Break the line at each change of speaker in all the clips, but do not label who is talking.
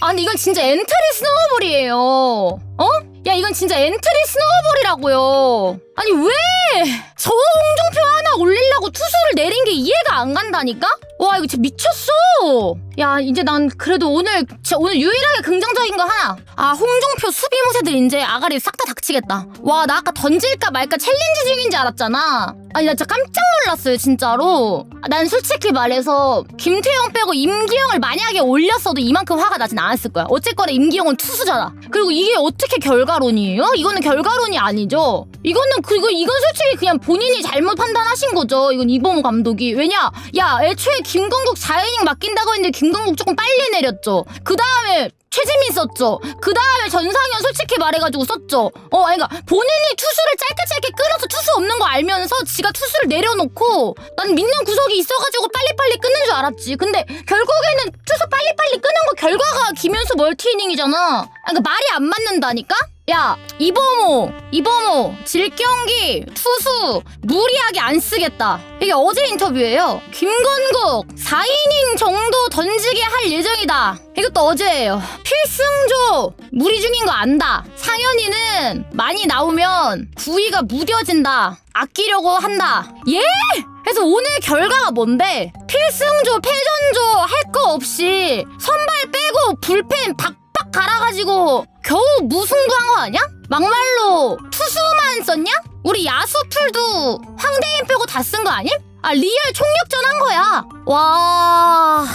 아 근데 이건 진짜 엔트리 스노우볼이에요. 어? 야 이건 진짜 엔트리 스노우볼이라고요. 아니 왜 저 홍종표 하나 올리려고 투수를 내린 게 이해가 안 간다니까? 와 이거 진짜 미쳤어. 야 이제 난 그래도 오늘 진짜 오늘 유일하게 긍정적인 거 하나. 아 홍종표 수비 모세들 이제 아가리 싹 다 닥치겠다. 와 나 아까 던질까 말까 챌린지 중인 줄 알았잖아. 아니 나 진짜 깜짝 놀랐어요 진짜로. 아, 난 솔직히 말해서 김태형 빼고 임기영을 만약에 올렸어도 이만큼 화가 나진 않았을 거야. 어쨌거나 임기영은 투수잖아. 그리고 이게 어떻게 결과론이에요? 이거는 결과론이 아니죠. 이거는 그리고 이건 솔직히 그냥 본인이 잘못 판단하신 거죠. 이건 이범호 감독이 왜냐? 야 애초에 김건국 4이닝 맡긴다고 했는데 김 건국 조금 빨리 내렸죠. 그 다음에 최지민 썼죠. 그 다음에 전상현 솔직히 말해가지고 썼죠. 어, 아니, 그러니까 본인이 투수를 짧게 짧게 끊어서 투수 없는 거 알면서 지가 투수를 내려놓고 난 믿는 구석이 있어가지고 빨리빨리 끊는 줄 알았지. 근데 결국에는 투수 빨리빨리 끄는 거 결과가 김현수 멀티 이닝이잖아. 아니, 그러니까 말이 안 맞는다니까? 야, 이범호, 이범호, 질경기, 투수, 무리하게 안 쓰겠다. 이게 어제 인터뷰예요. 김건국, 4이닝 정도 던지게 할 예정이다. 이것도 어제예요. 필승조, 무리 중인 거 안다. 상현이는 많이 나오면 구위가 무뎌진다. 아끼려고 한다. 예? 그래서 오늘 결과가 뭔데? 필승조, 패전조 할 거 없이 선발 빼고 불펜 박 박 갈아가지고 겨우 무승부 한 거 아니야? 막말로 투수만 썼냐? 우리 야수풀도 황대인 빼고 다 쓴 거 아님? 아 리얼 총력전 한 거야. 와.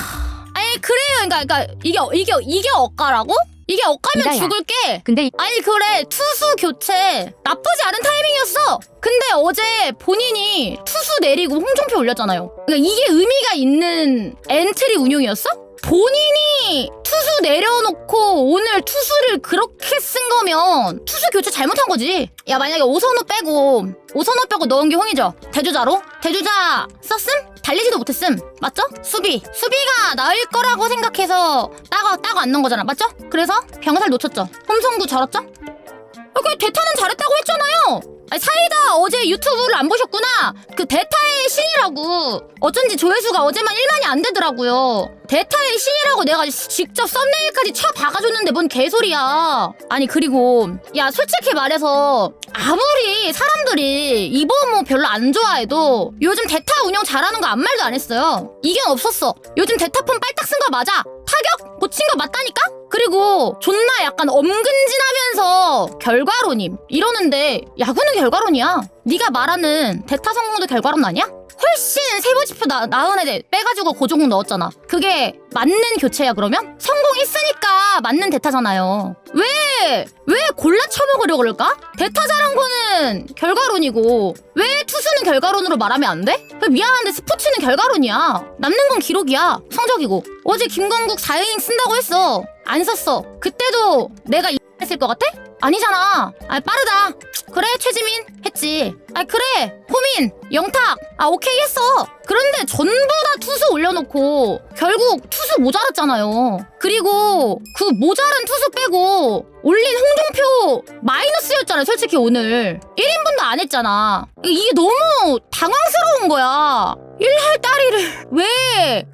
아니 그래요. 그러니까, 그러니까 이게 이게 이게 억까라고? 이게 억까면
이다야.
죽을게.
근데
아니 그래 투수 교체 나쁘지 않은 타이밍이었어. 근데 어제 본인이 투수 내리고 홍종표 올렸잖아요. 그러니까 이게 의미가 있는 엔트리 운용이었어? 본인이 투수 내려놓고 오늘 투수를 그렇게 쓴 거면 투수 교체 잘못한 거지. 야 만약에 오선호 빼고 오선호 빼고 넣은 게 홍이죠. 대주자로 대주자 썼음? 달리지도 못했음. 맞죠? 수비. 수비가 나을 거라고 생각해서 따가 따고 안 넣은 거잖아. 맞죠? 그래서 병살 놓쳤죠. 홈성구 절었죠? 아, 그 대타는 잘했다고 했잖아요. 아니, 사이다 어제 유튜브를 안 보셨구나. 그 대타의 신이라고. 어쩐지 조회수가 어제만 1만이 안 되더라고요. 대타의 신이라고 내가 직접 썸네일까지 쳐 박아줬는데 뭔 개소리야. 아니 그리고 야 솔직히 말해서 아무리 사람들이 이범호 별로 안 좋아해도 요즘 대타 운영 잘하는 거 아무 말도 안 했어요. 이견 없었어. 요즘 대타폰 빨딱 쓴 거 맞아. 타격 고친 거 맞다니까? 그리고 존나 약간 엄근진하면서 결과론임 이러는데 야구는 결과론이야. 네가 말하는 대타 성공도 결과론 아니야? 훨씬 세부지표 나, 나은 애들 빼가지고 고종국 넣었잖아. 그게 맞는 교체야 그러면? 성공했으니까 맞는 대타잖아요. 왜? 왜 골라 쳐먹으려고 그럴까? 대타 잘한 거는 결과론이고 왜 투수는 결과론으로 말하면 안 돼? 그 미안한데 스포츠는 결과론이야. 남는 건 기록이야. 성적이고. 어제 김건국 4이닝 쓴다고 했어. 안 썼어. 그때도 내가 이 했을 것 같아? 아니잖아. 아 빠르다. 그래 최지민 했지. 아 그래 호민 영탁 아 오케이 했어. 그런데 전부 다 투수 올려놓고 결국 투수 모자랐잖아요. 그리고 그 모자란 투수 빼고 올린 홍종표 마이너스였잖아요. 솔직히 오늘 1인분도 안 했잖아. 이게 너무 당황스러운 거야. 일할 따리를 왜?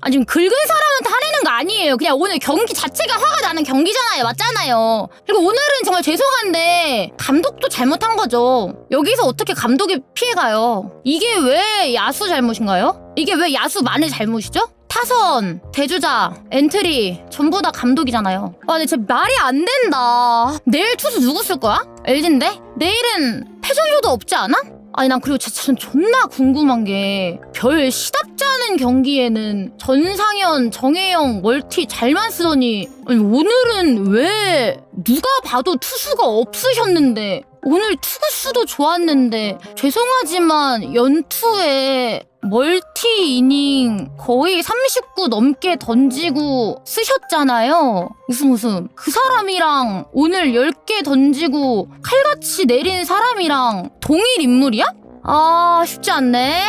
아 지금 긁은 사람한테 화내는 거 아니에요. 그냥 오늘 경기 자체가 화가 나는 경기잖아요. 맞잖아요. 그리고 오늘은 정말 죄송한데 감독도 잘못한 거죠. 여기서 어떻게 감독이 피해가요? 이게 왜 야수 잘못인가요? 이게 왜 야수만의 잘못이죠? 타선, 대주자, 엔트리 전부 다 감독이잖아요. 아, 근데 진짜 말이 안 된다. 내일 투수 누구 쓸 거야? LG인데? 내일은 패전료도 없지 않아? 아니 난 그리고 전 존나 궁금한 게 별 시답지 않은 경기에는 전상현, 정혜영, 멀티 잘만 쓰더니 아니 오늘은 왜 누가 봐도 투수가 없으셨는데 오늘 투구수도 좋았는데 죄송하지만 연투에 멀티 이닝 거의 39 넘게 던지고 쓰셨잖아요. 웃음 웃음. 그 사람이랑 오늘 10개 던지고 칼같이 내린 사람이랑 동일 인물이야? 아 쉽지 않네.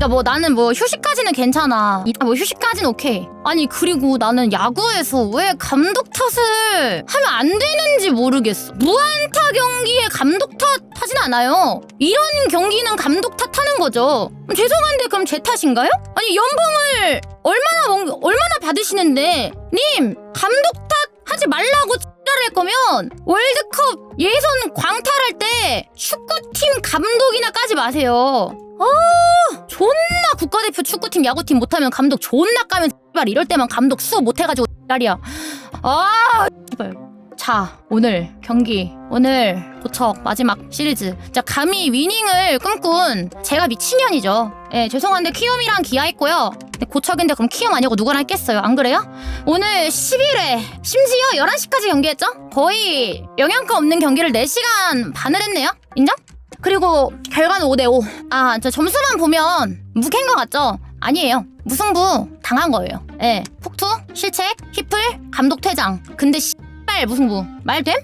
그러니까 뭐 나는 뭐 휴식까지는 괜찮아. 이- 뭐 휴식까지는 오케이. 아니 그리고 나는 야구에서 왜 감독 탓을 하면 안 되는지 모르겠어. 무안타 경기에 감독 탓 하진 않아요. 이런 경기는 감독 탓하는 거죠. 죄송한데 그럼 제 탓인가요? 아니 연봉을 얼마나 먹, 얼마나 받으시는데 님 감독 탓 하지 말라고 X를 거면 월드컵 예선 광탈할 때 축구팀 감독이나 까지 마세요. 아 존나 국가대표 축구팀 야구팀 못하면 감독 존나 까면 X발 이럴 때만 감독 수업 못해가지고 X발이야. 아 X발. 자 오늘 경기 오늘 도척 마지막 시리즈. 자 감히 위닝을 꿈꾼 제가 미친년이죠. 예 죄송한데 키움이랑 기아 했고요. 근데 고척인데 그럼 키움 아니고 누구랑 했겠어요? 안 그래요? 오늘 11회 심지어 11시까지 경기했죠? 거의 영양가 없는 경기를 4시간 반을 했네요. 인정? 그리고 결과는 5대5 아 저 점수만 보면 무캔 것 같죠? 아니에요. 무승부 당한 거예요. 예 폭투 실책 휘플 감독 퇴장. 근데 씨 발 무승부? 말됨?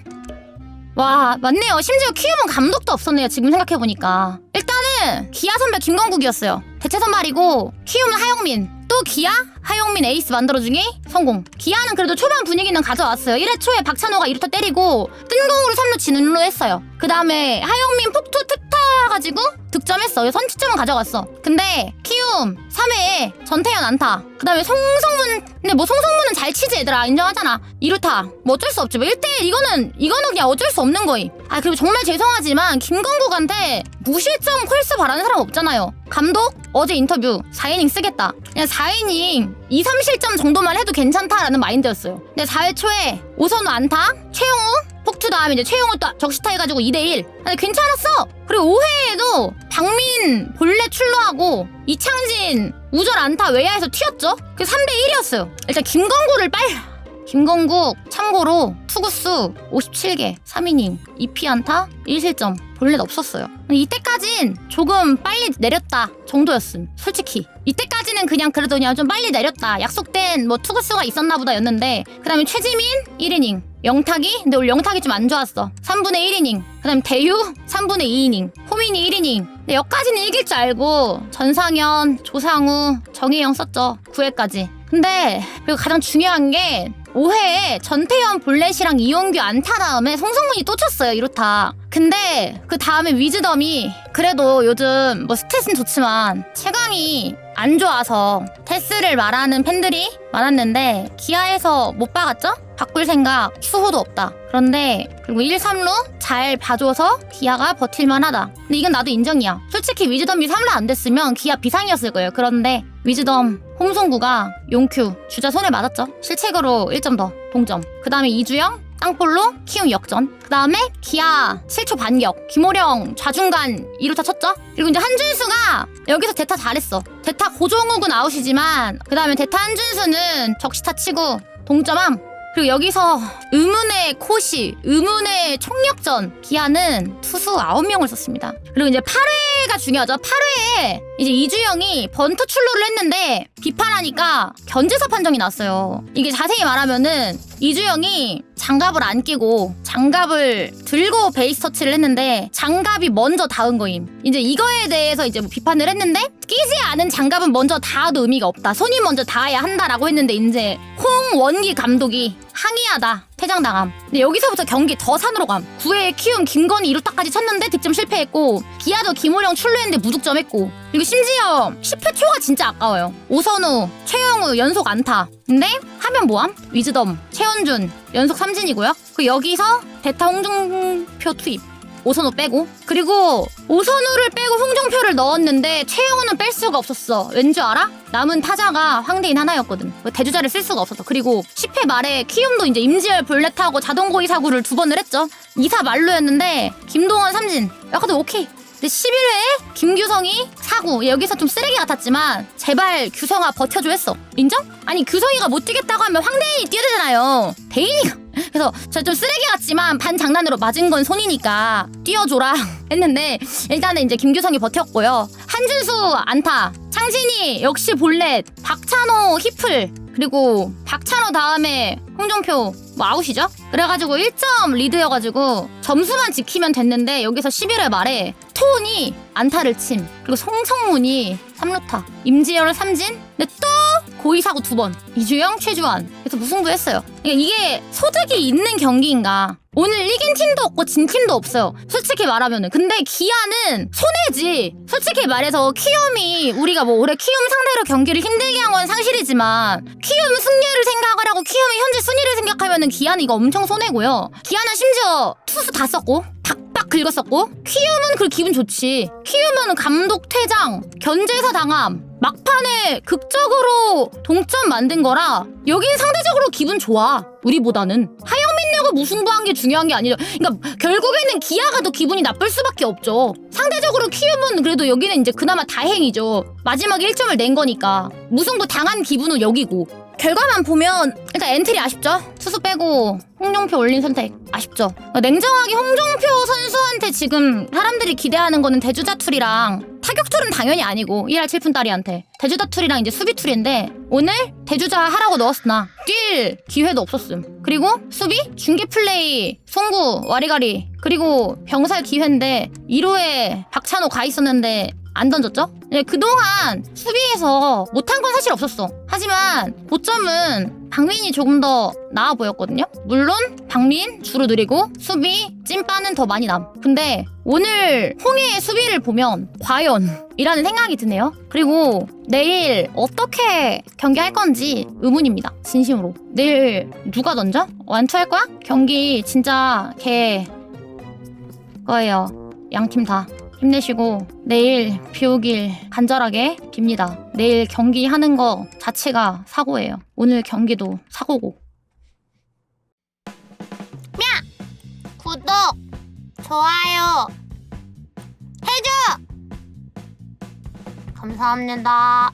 와 맞네요. 심지어 키움은 감독도 없었네요 지금 생각해보니까. 일단은 기아 선배 김건국이었어요. 대체 선발이고 키움은 하영민 또 기아? 하영민 에이스 만들어주기? 성공. 기아는 그래도 초반 분위기는 가져왔어요. 1회 초에 박찬호가 이루타 때리고 뜬공으로 3루 진루로 했어요. 그 다음에 하영민 폭투 특타 가지고 득점했어 선취점은 가져갔어. 근데 키움 3회에 전태현 안타. 그 다음에 송성문 근데 뭐 송성문은 잘 치지 얘들아. 인정하잖아. 이루타. 뭐 어쩔 수 없지. 뭐 1대1 이거는 이거는 그냥 어쩔 수 없는 거임. 아 그리고 정말 죄송하지만 김건국한테 무실점 콜스 바라는 사람 없잖아요. 감독 어제 인터뷰 4이닝 쓰겠다. 그냥 4이닝 2, 3실점 정도만 해도 괜찮다라는 마인드였어요. 근데 4회 초에 오선우 안타 최용우 폭투 다음에 이제 최용우 또 적시타 해가지고 2대1 근데 괜찮았어! 그리고 5회에도 박민 본래 출루하고 이창진 우절 안타 외야에서 튀었죠? 그 3대1이었어요. 일단 김건구를 빨 김건국 참고로 투구수 57개 3이닝 2피안타 1실점 본래는 없었어요. 이때까진 조금 빨리 내렸다 정도였음 솔직히. 이때까지는 그냥 그래도 그냥 좀 빨리 내렸다. 약속된 뭐 투구수가 있었나 보다 였는데 그 다음에 최지민 1이닝 영탁이? 근데 오늘 영탁이 좀 안 좋았어. 3분의 1이닝 그 다음 대유? 3분의 2이닝 호민이 1이닝. 근데 여기까지는 이길 줄 알고 전상현 조상우 정혜영 썼죠. 9회까지. 근데 그리고 가장 중요한 게 5회에 전태현 볼넷이랑 이용규 안타 다음에 송성문이 또 쳤어요 이렇다. 근데 그 다음에 위즈덤이 그래도 요즘 뭐 스탯은 좋지만 체감이 안 좋아서 테스를 말하는 팬들이 많았는데 기아에서 못 박았죠? 바꿀 생각 수호도 없다. 그런데 그리고 1, 3루 잘 봐줘서 기아가 버틸만 하다. 근데 이건 나도 인정이야. 솔직히 위즈덤이 3루 안 됐으면 기아 비상이었을 거예요. 그런데 위즈덤 홈송구가 용큐 주자 손에 맞았죠 실책으로 1점 더 동점 그 다음에 이주영 땅볼로 키움 역전. 그 다음에 기아 7초 반격. 김호령 좌중간 2루타 쳤죠? 그리고 이제 한준수가 여기서 대타 잘했어. 대타 고종욱은 아웃이지만 그 다음에 대타 한준수는 적시타 치고 동점함. 그리고 여기서 의문의 코시, 의문의 총력전 기아는 투수 9명을 썼습니다. 그리고 이제 8회가 중요하죠. 8회에 이제 이주영이 번트 출루를 했는데 비판하니까 견제사 판정이 났어요. 이게 자세히 말하면은 이주영이 장갑을 안 끼고 장갑을 들고 베이스 터치를 했는데 장갑이 먼저 닿은 거임. 이제 이거에 대해서 이제 뭐 비판을 했는데 끼지 않은 장갑은 먼저 닿아도 의미가 없다. 손이 먼저 닿아야 한다라고 했는데 이제 홍원기 감독이 항의하다. 퇴장당함. 근데 여기서부터 경기 더 산으로 감. 9회에 키움 김건희 1루타까지 쳤는데 득점 실패했고 기아도 김호령 출루했는데 무득점했고 그리고 심지어 10회 초가 진짜 아까워요. 오선우, 최영우 연속 안타. 근데 하면 뭐함? 위즈덤, 최원준 연속 삼진이고요. 그 여기서 대타 홍준표 투입. 오선우 빼고. 그리고 오선우를 빼고 홍정표를 넣었는데 최영우는 뺄 수가 없었어. 왠 줄 알아? 남은 타자가 황대인 하나였거든. 대주자를 쓸 수가 없었어 그리고 10회 말에 키움도 이제 임지열 볼넷하고 자동고의 사구를 두 번을 했죠. 2사 말로였는데 김동원 삼진. 약간도 오케이. 근데 11회에 김규성이 사구 여기서 좀 쓰레기 같았지만 제발 규성아 버텨줘 했어. 인정? 아니 규성이가 못 뛰겠다고 하면 황대인이 뛰어야 되잖아요. 대인이가 그래서 저 좀 쓰레기 같지만 반 장난으로 맞은 건 손이니까 뛰어줘라 했는데 일단은 이제 김규성이 버텼고요 한준수 안타 창진이 역시 볼넷 박찬호 히플 그리고 박찬호 다음에 홍정표 뭐 아웃이죠? 그래가지고 1점 리드여가지고 점수만 지키면 됐는데 여기서 11회 말에 토온이 안타를 침 그리고 송성문이 3루타 임지열 삼진 근데 또 고의사고 두 번. 이주영, 최주환. 그래서 무승부 했어요. 그러니까 이게 소득이 있는 경기인가? 오늘 이긴 팀도 없고 진 팀도 없어요. 솔직히 말하면은. 근데 기아는 손해지. 솔직히 말해서 키움이 우리가 뭐 올해 키움 상대로 경기를 힘들게 한건 사실이지만 키움 승리를 생각을 하고 키움이 현재 순위를 생각하면은 기아는 이거 엄청 손해고요. 기아는 심지어 투수 다 썼고 닥박 긁었었고 키움은 그 기분 좋지. 키움은 감독 퇴장, 견제사 당함, 막판에 극적으로 동점 만든 거라 여긴 상대적으로 기분 좋아. 우리보다는 하영민 내고 무승부한 게 중요한 게 아니죠. 그러니까 결국에는 기아가 더 기분이 나쁠 수밖에 없죠. 상대적으로 키움은 그래도 여기는 이제 그나마 다행이죠. 마지막에 1점을 낸 거니까 무승부 당한 기분은 여기고 결과만 보면 일단 엔트리 아쉽죠? 투수 빼고 홍종표 올린 선택 아쉽죠? 그러니까 냉정하게 홍종표 선수한테 지금 사람들이 기대하는 거는 대주자툴이랑 타격툴은 당연히 아니고 1할 7푼 딸이한테 대주자툴이랑 이제 수비툴인데 오늘 대주자 하라고 넣었으나 뛸 기회도 없었음 그리고 수비 중계 플레이 송구 와리가리 그리고 병살 기회인데 1호에 박찬호 가 있었는데 안 던졌죠? 네, 그동안 수비에서 못한 건 사실 없었어. 하지만 고점은 박민이 조금 더 나아 보였거든요. 물론 박민 주로 느리고 수비 찐빠는 더 많이 남. 근데 오늘 홍해의 수비를 보면 과연 이라는 생각이 드네요. 그리고 내일 어떻게 경기할 건지 의문입니다. 진심으로. 내일 누가 던져? 완투할 거야? 경기 진짜 개 거예요. 양 팀 다. 힘내시고 내일 비 오길 간절하게 빕니다. 내일 경기 하는 거 자체가 사고예요. 오늘 경기도 사고고.
구독, 좋아요 해줘. 감사합니다.